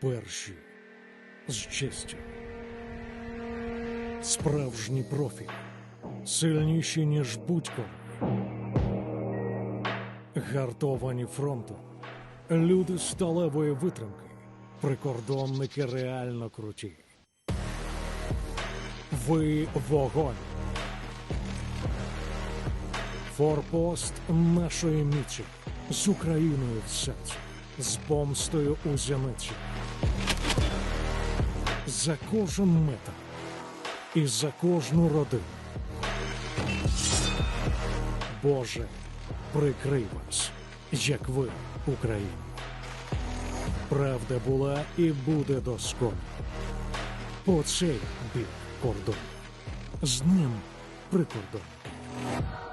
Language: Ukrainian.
перші з честю. Справжні профі, сильніші, ніж будь-коли. Гартовані фронтом, люди сталевої витримки, прикордонники реально круті. Ви вогонь. Форпост нашої мічі з Україною в серці, з помстою у зяниці. За кожен метр і за кожну родину. Боже, прикрий вас, як ви, Україна. Правда була і буде досконна. По цей бік кордону. З ним прикордонники.